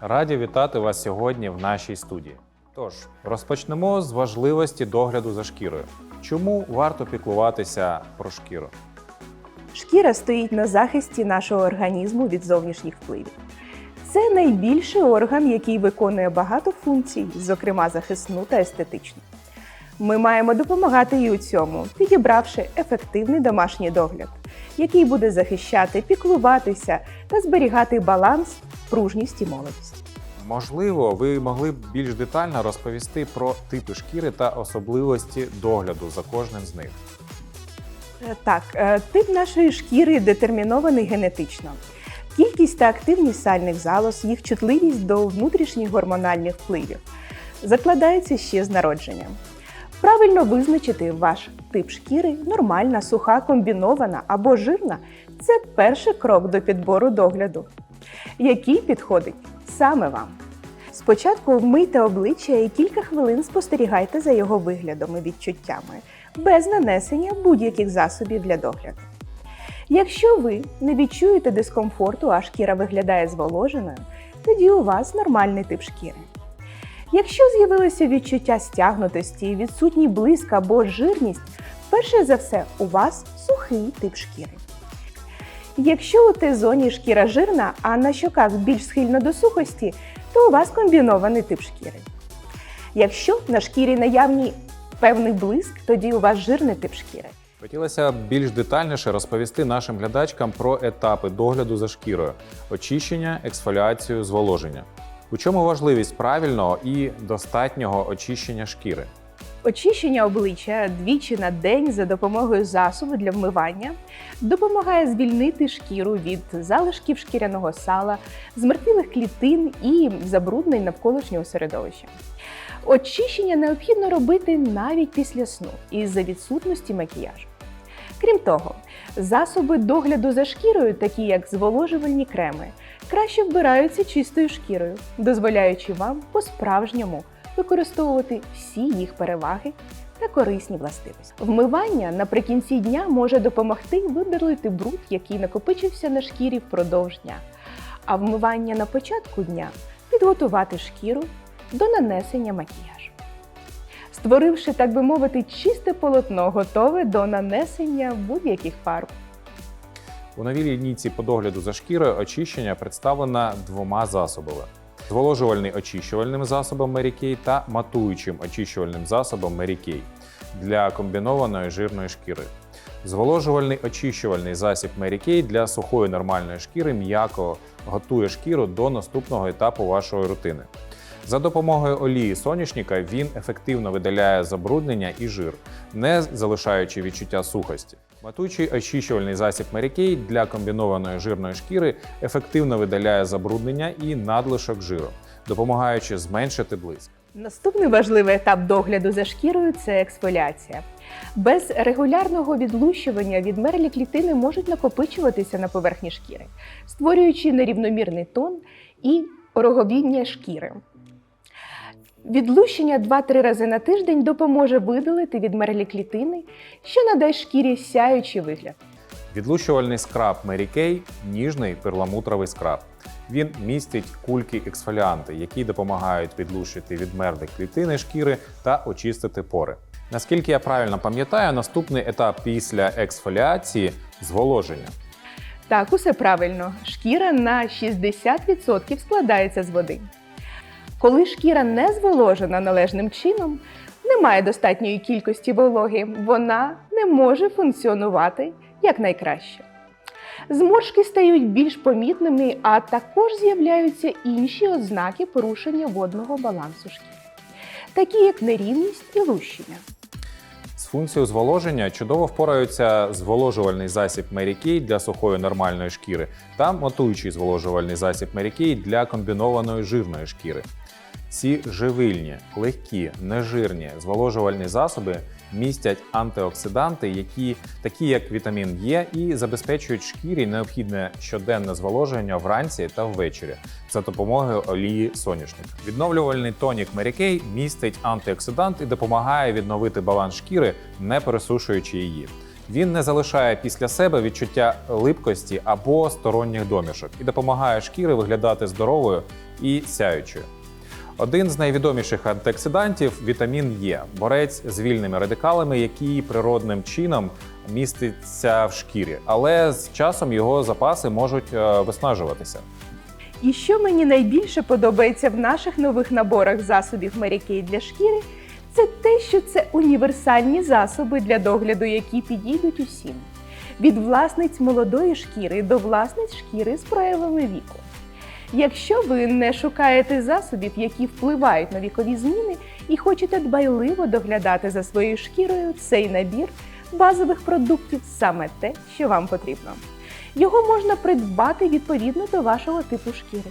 Раді вітати вас сьогодні в нашій студії. Тож розпочнемо з важливості догляду за шкірою. Чому варто піклуватися про шкіру? Шкіра стоїть на захисті нашого організму від зовнішніх впливів. Це найбільший орган, який виконує багато функцій, зокрема захисну та естетичну. Ми маємо допомагати їй у цьому, підібравши ефективний домашній догляд, який буде захищати, піклуватися та зберігати баланс, пружність і молодість. Можливо, ви могли б більш детально розповісти про типи шкіри та особливості догляду за кожним з них. Е, Так, е, тип нашої шкіри детермінований генетично. Кількість та активність сальних залоз, їх чутливість до внутрішніх гормональних впливів закладається ще з народження. Правильно визначити ваш тип шкіри нормальна, суха, комбінована або жирна це перший крок до підбору догляду, який підходить саме вам. Спочатку вмийте обличчя і кілька хвилин спостерігайте за його виглядом і відчуттями, без нанесення будь-яких засобів для догляду. Якщо ви не відчуєте дискомфорту, а шкіра виглядає зволоженою, тоді у вас нормальний тип шкіри. Якщо з'явилося відчуття стягнутості, відсутній блиск або жирність, перше за все у вас сухий тип шкіри. Якщо у Т-зоні шкіра жирна, а на щоках більш схильно до сухості, то у вас комбінований тип шкіри. Якщо на шкірі наявний певний блиск, тоді у вас жирний тип шкіри. Хотілося більш детальніше розповісти нашим глядачкам про етапи догляду за шкірою: очищення, ексфоліацію, зволоження. У чому важливість правильного і достатнього очищення шкіри? Очищення обличчя двічі на день за допомогою засобу для вмивання допомагає звільнити шкіру від залишків шкіряного сала, змертвілих клітин і забруднень навколишнього середовища. Очищення необхідно робити навіть після сну із-за відсутності макіяжу. Крім того, засоби догляду за шкірою, такі як зволожувальні креми, краще вбираються чистою шкірою, дозволяючи вам по-справжньому використовувати всі їх переваги та корисні властивості. Вмивання наприкінці дня може допомогти видалити бруд, який накопичився на шкірі впродовж дня, а вмивання на початку дня підготувати шкіру до нанесення макіяжу. Створивши, так би мовити, чисте полотно, готове до нанесення будь-яких фарб. У новій лінійці по догляду за шкірою очищення представлена двома засобами: зволожувальний очищувальним засобом Kay та матуючим очищувальним засобом Kay для комбінованої жирної шкіри. Зволожувальний очищувальний засіб Мерікей для сухої нормальної шкіри м'яко готує шкіру до наступного етапу вашої рутини. За допомогою олії соняшника він ефективно видаляє забруднення і жир, не залишаючи відчуття сухості. Матуючий очищувальний засіб Kay для комбінованої жирної шкіри ефективно видаляє забруднення і надлишок жиру, допомагаючи зменшити блиск. Наступний важливий етап догляду за шкірою це ексфоліація. Без регулярного відлущування відмерлі клітини можуть накопичуватися на поверхні шкіри, створюючи нерівномірний тон і роговіння шкіри. Відлущення 2-3 рази на тиждень допоможе видалити відмерлі клітини, що надасть шкірі сяючий вигляд. Відлущувальний скраб Mary Kay – ніжний перламутровий скраб. Він містить кульки ексфоліанти, які допомагають відлущити відмерлі клітини шкіри та очистити пори. Наскільки я правильно пам'ятаю, наступний етап після ексфоліації зволоження. Так, усе правильно. Шкіра на 60% складається з води. Коли шкіра не зволожена належним чином, немає достатньої кількості вологи, вона не може функціонувати як найкраще. Зморшки стають більш помітними, а також з'являються інші ознаки порушення водного балансу шкіри, такі як нерівність і лущення. З функцією зволоження чудово впораються зволожувальний засіб Kay для сухої нормальної шкіри та матуючий зволожувальний засіб Kay для комбінованої жирної шкіри. Ці живильні, легкі, нежирні зволожувальні засоби містять антиоксиданти, які такі як вітамін Е, і забезпечують шкірі необхідне щоденне зволоження вранці та ввечері за допомогою олії соняшника. Відновлювальний тонік Kay містить антиоксидант і допомагає відновити баланс шкіри, не пересушуючи її. Він не залишає після себе відчуття липкості або сторонніх домішок і допомагає шкірі виглядати здоровою і сяючою. Один з найвідоміших антиоксидантів вітамін Е, борець з вільними радикалами, який природним чином міститься в шкірі, але з часом його запаси можуть е, виснажуватися. І що мені найбільше подобається в наших нових наборах засобів Kay для шкіри, це те, що це універсальні засоби для догляду, які підійдуть усім. Від власниць молодої шкіри до власниць шкіри з проявами віку. Якщо ви не шукаєте засобів, які впливають на вікові зміни, і хочете дбайливо доглядати за своєю шкірою, цей набір базових продуктів саме те, що вам потрібно. Його можна придбати відповідно до вашого типу шкіри.